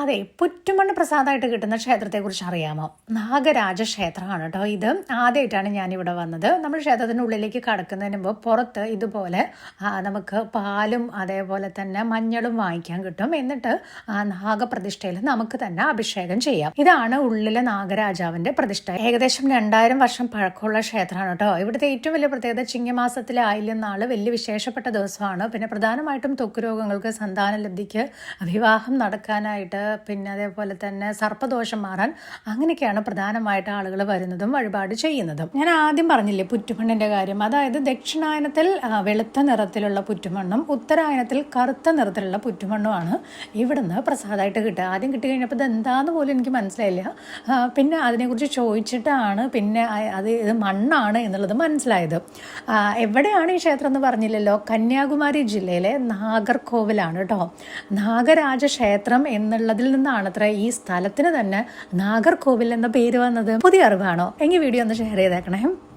അതെ പുറ്റുമണ്ണ് പ്രസാദമായിട്ട് കിട്ടുന്ന ക്ഷേത്രത്തെക്കുറിച്ച് അറിയാമോ? നാഗരാജ ക്ഷേത്രമാണ് കേട്ടോ ഇത്. ആദ്യമായിട്ടാണ് ഞാനിവിടെ വന്നത്. നമ്മൾ ക്ഷേത്രത്തിന്റെ ഉള്ളിലേക്ക് കടക്കുന്നതിന് മുമ്പ് പുറത്ത് ഇതുപോലെ നമുക്ക് പാലും അതേപോലെ തന്നെ മഞ്ഞളും വാങ്ങിക്കാൻ കിട്ടും. എന്നിട്ട് ആ നാഗപ്രതിഷ്ഠയിൽ നമുക്ക് തന്നെ അഭിഷേകം ചെയ്യാം. ഇതാണ് ഉള്ളിലെ നാഗരാജാവിന്റെ പ്രതിഷ്ഠ. ഏകദേശം രണ്ടായിരം വർഷം പഴക്കമുള്ള ക്ഷേത്രമാണ് കേട്ടോ. ഇവിടുത്തെ ഏറ്റവും വലിയ പ്രത്യേകത ചിങ്ങമാസത്തിലെ ആയില്യം നാൾ വലിയ വിശേഷപ്പെട്ട ദിവസമാണ്. പിന്നെ പ്രധാനമായിട്ടും തൊക്കുരോഗങ്ങൾക്ക് സന്താന ലബ്ധിക്ക് വിവാഹം നടക്കാനായിട്ട് പിന്നെ അതേപോലെ തന്നെ സർപ്പദോഷം മാറാൻ അങ്ങനെയൊക്കെയാണ് പ്രധാനമായിട്ട് ആളുകൾ വരുന്നതും വഴിപാട് ചെയ്യുന്നതും. ഞാൻ ആദ്യം പറഞ്ഞില്ലേ പുറ്റുമണ്ണിന്റെ കാര്യം. അതായത് ദക്ഷിണായനത്തിൽ വെളുത്ത നിറത്തിലുള്ള പുറ്റുമണ്ണും ഉത്തരായനത്തിൽ കറുത്ത നിറത്തിലുള്ള പുറ്റുമണ്ണുമാണ് ഇവിടുന്ന് പ്രസാദമായിട്ട് കിട്ടുക. ആദ്യം കിട്ടി കഴിഞ്ഞപ്പോൾ ഇത് എന്താന്ന് പോലും എനിക്ക് മനസ്സിലായില്ല. പിന്നെ അതിനെക്കുറിച്ച് ചോദിച്ചിട്ടാണ് പിന്നെ അത് ഇത് മണ്ണാണ് എന്നുള്ളത് മനസ്സിലായത്. എവിടെയാണ് ഈ ക്ഷേത്രം എന്ന് പറഞ്ഞില്ലല്ലോ? കന്യാകുമാരി ജില്ലയിലെ നാഗർകോവിലാണ് കേട്ടോ. നാഗരാജ ക്ഷേത്രം എന്നുള്ളതിൽ നിന്നാണ് അത്ര ഈ സ്ഥലത്തിന് തന്നെ നാഗർകോവിൽ എന്ന പേര് വന്നത്. പുതിയ അറിവാണോ? എങ്കിൽ വീഡിയോ ഒന്ന് ഷെയർ ചെയ്തേക്കണേ.